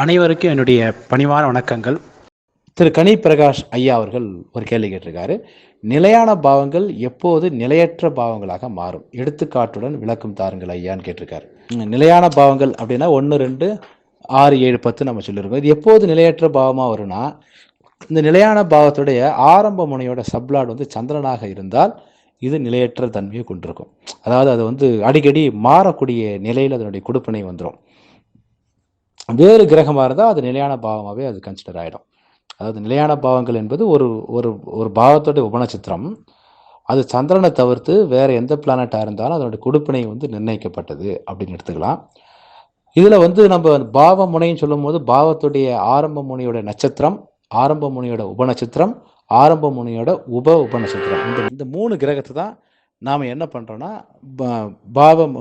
அனைவருக்கும் என்னுடைய பணிவான வணக்கங்கள். திரு. கனி பிரகாஷ் ஐயா அவர்கள் ஒரு கேள்வி கேட்டிருக்காரு. நிலையான பாவங்கள் எப்போது நிலையற்ற பாவங்களாக மாறும்? எடுத்துக்காட்டுடன் விளக்கம் தாருங்கள் ஐயான்னு கேட்டிருக்காரு. நிலையான பாவங்கள் அப்படின்னா ஒன்று ரெண்டு ஆறு ஏழு பத்து நம்ம சொல்லியிருக்கோம். இது எப்போது நிலையற்ற பாவமாக வரும்னா இந்த நிலையான பாவத்துடைய ஆரம்ப முனையோட சப்ளாட் வந்து சந்திரனாக இருந்தால் இது நிலையற்ற தன்மையை கொண்டிருக்கும். அதாவது அது வந்து அடிக்கடி மாறக்கூடிய நிலையில் அதனுடைய கொடுப்பினை வந்துடும் வேறு கிரகமாக இருந்தால் அது நிலையான பாவமாகவே அது கன்சிடர் ஆகிடும் அதாவது நிலையான பாவங்கள் என்பது ஒரு ஒரு ஒரு பாவத்தோட உபநட்சத்திரம். அது சந்திரனை தவிர்த்து வேறு எந்த பிளானட்டாக இருந்தாலும் அதனுடைய கொடுப்பினை வந்து நிர்ணயிக்கப்பட்டது அப்படின்னு எடுத்துக்கலாம். இதில் வந்து நம்ம பாவ முனைன்னு சொல்லும்போது பாவத்துடைய ஆரம்ப முனையோட நட்சத்திரம் ஆரம்ப முனையோட உபநட்சத்திரம் ஆரம்ப முனையோட உப உபநட்சத்திரம். இந்த இந்த மூணு கிரகத்தை தான் நாம் என்ன பண்ணுறோன்னா பாவம்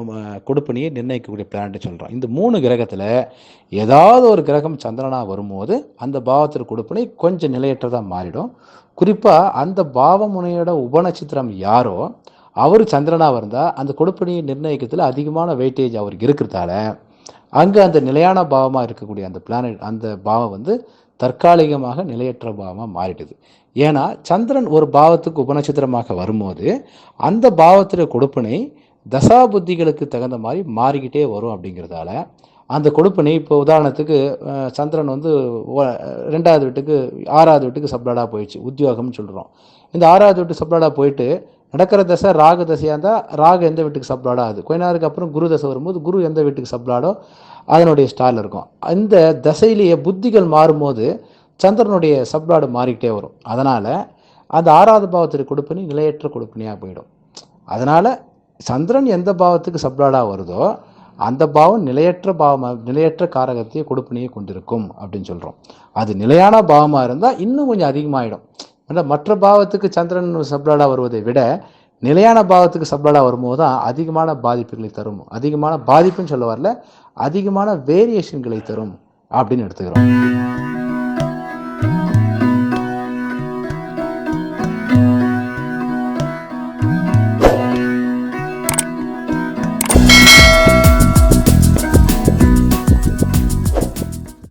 கொடுப்பனியை நிர்ணயிக்கக்கூடிய பிளானட்டை சொல்கிறோம் இந்த மூணு கிரகத்தில் ஏதாவது ஒரு கிரகம் சந்திரனாக வரும்போது அந்த பாவத்திற்கு கொடுப்பனை கொஞ்சம் நிலையற்றதாக மாறிடும். குறிப்பாக அந்த பாவமுனையோட உபநட்சத்திரம் யாரோ அவர் சந்திரனாக இருந்தால் அந்த கொடுப்பனியை நிர்ணயிக்கிறதுல அதிகமான வெயிட்டேஜ் அவருக்கு இருக்கிறதால அங்கே அந்த நிலையான பாவமாக இருக்கக்கூடிய அந்த பிளானட் அந்த பாவம் வந்து தற்காலிகமாக நிலையற்ற பாவமாக மாறிடுது. ஏன்னா சந்திரன் ஒரு பாவத்துக்கு உபநட்சத்திரமாக வரும்போது அந்த பாவத்துடைய கொடுப்பினை தசா புத்திகளுக்கு தகுந்த மாதிரி மாறிக்கிட்டே வரும் அப்படிங்கிறதால அந்த கொடுப்பினை இப்போ உதாரணத்துக்கு சந்திரன் வந்து ரெண்டாவது வீட்டுக்கு ஆறாவது வீட்டுக்கு சப்ளாடாக போயிடுச்சு உத்தியோகம்னு சொல்கிறோம் இந்த ஆறாவது வீட்டு சப்ளாடாக போயிட்டு நடக்கிற தசை ராகு தசையாக இருந்தால் ராகு எந்த வீட்டுக்கு சப்ளாடோ ஆகுது? கொஞ்ச நேரத்துக்கு அப்புறம் குரு தசை வரும்போது குரு எந்த வீட்டுக்கு சப்ளாடோ அதனுடைய ஸ்டால் இருக்கும். இந்த தசையிலேயே புத்திகள் மாறும்போது சந்திரனுடைய சப்ளாடு மாறிக்கிட்டே வரும். அதனால் அந்த ஆறாவது பாவத்திற்கு கொடுப்பினி நிலையற்ற கொடுப்பினியாக போயிடும். அதனால் சந்திரன் எந்த பாவத்துக்கு சப்ளாடாக வருதோ அந்த பாவம் நிலையற்ற பாவமாக நிலையற்ற காரகத்தையே கொடுப்பினையே கொண்டிருக்கும் அப்படின்னு சொல்கிறோம் அது நிலையான பாவமாக இருந்தால் இன்னும் கொஞ்சம் அதிகமாகிடும் ஏன்னா மற்ற பாவத்துக்கு சந்திரன் சப்ளாடாக வருவதை விட நிலையான பாவத்துக்கு சப்ளாடாக வரும்போது தான் அதிகமான பாதிப்புகளை தரும். அதிகமான பாதிப்புன்னு சொல்ல வரல அதிகமான வேரியேஷன்களை தரும் அப்படின்னு எடுத்துக்கிறோம்.